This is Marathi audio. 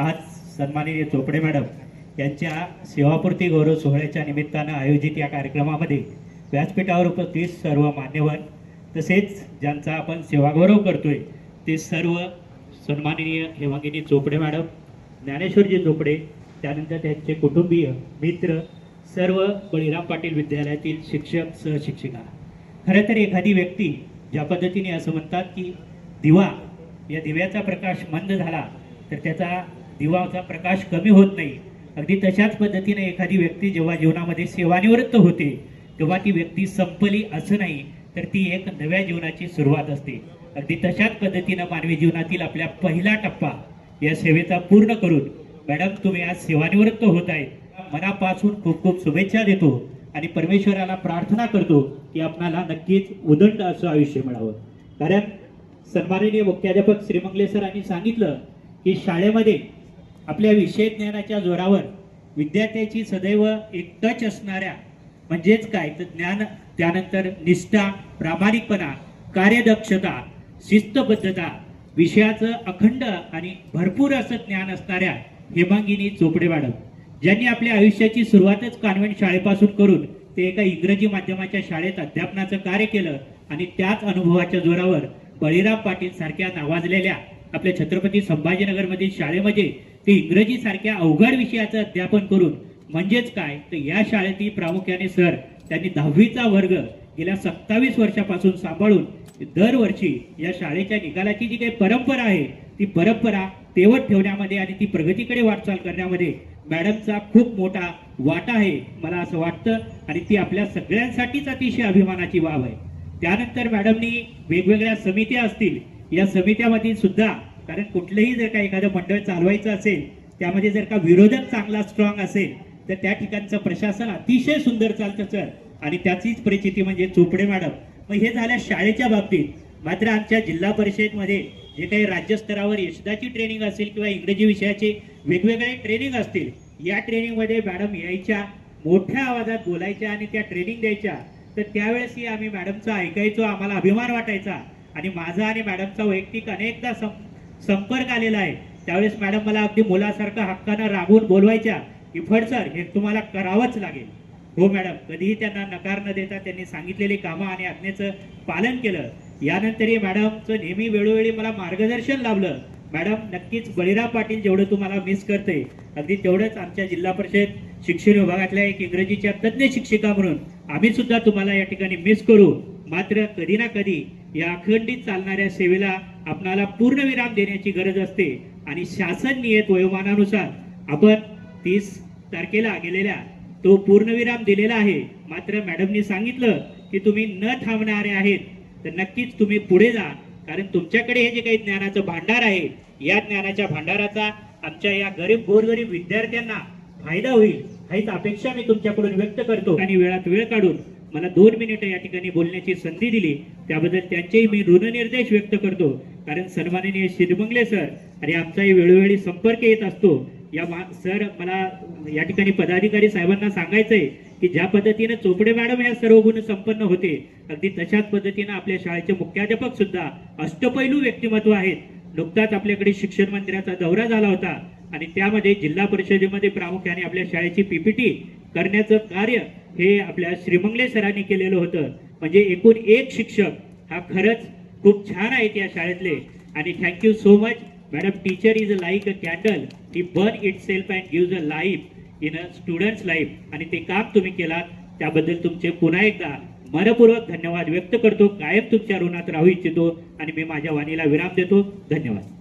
आज सन्माननीय चोपडे मॅडम यांच्या सेवापूर्ती गौरव सोहळ्याच्या निमित्तानं आयोजित या कार्यक्रमामध्ये व्यासपीठावर उपस्थित सर्व मान्यवर तसेच ज्यांचा आपण सेवागौरव करतोय ते सर्व सन्माननीय हेमांगिनी चोपडे मॅडम ज्ञानेश्वरजी चोपडे त्यानंतर त्यांचे कुटुंबीय मित्र सर्व बळीराम पाटील विद्यालयातील शिक्षक सहशिक्षिका. खरं तर एखादी व्यक्ती ज्या पद्धतीने असं म्हणतात की दिवा या दिव्याचा प्रकाश मंद झाला तर त्याचा दिवाचा प्रकाश कमी होत नाही. अगदी तशाच पद्धतीने एखादी व्यक्ती जेव्हा जीवनामध्ये सेवानिवृत्त होते तेव्हा ती व्यक्ती संपली असं नाही तर ती एक नव्या जीवनाची सुरुवात असते. अगदी तशाच पद्धतीनं मानवी जीवनातील आपल्या पहिला टप्पा या सेवेचा पूर्ण करून मॅडम तुम्ही आज सेवानिवृत्त होत आहेत. मनापासून खूप खूप शुभेच्छा देतो आणि परमेश्वराला प्रार्थना करतो की आपणाला नक्कीच उदंड असं आयुष्य मिळावं. कारण सन्माननीय मुख्याध्यापक श्रीमंगले सरांनी सांगितलं की शाळेमध्ये आपल्या विषय ज्ञानाच्या जोरावर विद्यार्थ्याची सदैव एक टच असणाऱ्या म्हणजेच काय? तर ज्ञान त्यानंतर निष्ठा प्रामाणिकपणा कार्यदक्षता शिस्तबद्धता विषयाचं अखंड आणि भरपूर असं ज्ञान असणाऱ्या हेमांगिनी चोपडे मॅडम ज्यांनी आपल्या आयुष्याची सुरुवातच कॉन्व्हेंट शाळेपासून करून ते एका इंग्रजी माध्यमाच्या शाळेत अध्यापनाचं कार्य केलं आणि त्याच अनुभवाच्या जोरावर बळीराम पाटील सारख्या नावाजलेल्या आपल्या छत्रपती संभाजीनगरमधील शाळेमध्ये ते इंग्रजीसारख्या अवघड विषयाचं अध्यापन करून म्हणजेच काय? तर या शाळेतील प्रामुख्याने सर त्यांनी दहावीचा वर्ग गेल्या सत्तावीस वर्षापासून सांभाळून दरवर्षी या शाळेच्या निकालाची जी काही परंपरा आहे ती परंपरा तेवत ठेवण्यामध्ये आणि ती प्रगतीकडे वाटचाल करण्यामध्ये मॅडमचा खूप मोठा वाटा आहे मला असं वाटतं. आणि ती आपल्या सगळ्यांसाठीच अतिशय अभिमानाची बाब आहे. त्यानंतर मॅडमनी वेगवेगळ्या समित्या असतील या समित्यामध्ये सुद्धा कारण कुठलंही जर का एखादं मंडळ चालवायचं असेल त्यामध्ये जर का विरोधक चांगला स्ट्रॉंग असेल तर त्या ठिकाणचं प्रशासन अतिशय सुंदर चालतं सर आणि त्याचीच परिस्थिती म्हणजे चोपडे मॅडम. मग हे झाल्या शाळेच्या बाबतीत. मात्र आमच्या जिल्हा परिषदेमध्ये जे काही राज्यस्तरावर यशदाची ट्रेनिंग असेल किंवा इंग्रजी विषयाचे वेगवेगळे ट्रेनिंग असतील या ट्रेनिंगमध्ये मॅडम यायच्या मोठ्या आवाजात बोलायच्या आणि त्या ट्रेनिंग द्यायच्या. तर त्यावेळेसही आम्ही मॅडमचं ऐकायचो आम्हाला अभिमान वाटायचा. आणि माझा आणि मॅडमचा वैयक्तिक अनेकदा सं- संपर्क आलेला आहे. त्यावेळेस मॅडम मला अगदी मुलासारखं हक्कानं रागवून बोलवायच्या की फड सर हे तुम्हाला करावंच लागेल. हो मॅडम कधीही त्यांना नकार न देता त्यांनी सांगितलेली कामं आणि आज्ञेचं पालन केलं. यानंतरही मॅडमचं नेहमी वेळोवेळी मला मार्गदर्शन लाभलं. मॅडम नक्कीच बळीराम पाटील जेवढं तुम्हाला मिस करते अगदी तेवढंच आमच्या जिल्हा परिषद शिक्षण विभागातल्या एक इंग्रजीच्या तज्ज्ञ शिक्षिका म्हणून आम्ही सुद्धा तुम्हाला या ठिकाणी मिस करू. मात्र कधी ना कधी या अखंडित चालणाऱ्या सेवेला आपणाला पूर्णविराम देण्याची गरज असते आणि शासन नियत वयोमानानुसार आपण तीस तारखेला गेलेल्या तो पूर्णविराम दिलेला आहे. मात्र मॅडमनी सांगितलं की तुम्ही न थांबणारे आहेत. तर नक्कीच तुम्ही पुढे जा. कारण तुमच्याकडे हे जे काही ज्ञानाचं भांडार आहे या ज्ञानाच्या भांडाराचा आमच्या या गरीब गोरगरीब विद्यार्थ्यांना फायदा होईल हीच अपेक्षा मी तुमच्याकडून व्यक्त करतो. आणि वेळात वेळ काढून मला दोन मिनिटं या ठिकाणी बोलण्याची संधी दिली. त्याबद्दल त्यांचेही मी ऋणनिर्देश व्यक्त करतो. कारण सन्माननीय शिरबंगले सर आणि आमचाही वेळोवेळी संपर्क येत असतो. या मा सर मला या ठिकाणी पदाधिकारी साहेबांना सांगायचंय की ज्या पद्धतीने चोपडे मॅडम या सर्व गुण संपन्न होते अगदी तशाच पद्धतीनं आपल्या शाळेचे मुख्याध्यापक सुद्धा अष्टपैलू व्यक्तिमत्व आहेत. नुकताच आपल्याकडे शिक्षण मंत्र्याचा दौरा झाला होता आणि त्यामध्ये जिल्हा परिषदेमध्ये प्रामुख्याने आपल्या शाळेची पीपीटी करण्याचं कार्य हे आपल्या श्रीमंगले सरांनी केलेलं होतं. म्हणजे एकूण एक शिक्षक हा खरंच खूप छान आहेत या शाळेतले. आणि thank you so much madam teacher is a like a candle he burn itself and gives a life in a students life आणि ते काम तुम्ही केलात त्याबद्दल तुमचे पुन्हा एकदा मनपूर्वक धन्यवाद व्यक्त करतो. कायम तुमच्या ऋणात राहू इच्छितो. आणि मी माझ्या वाणीला विराम देतो. धन्यवाद.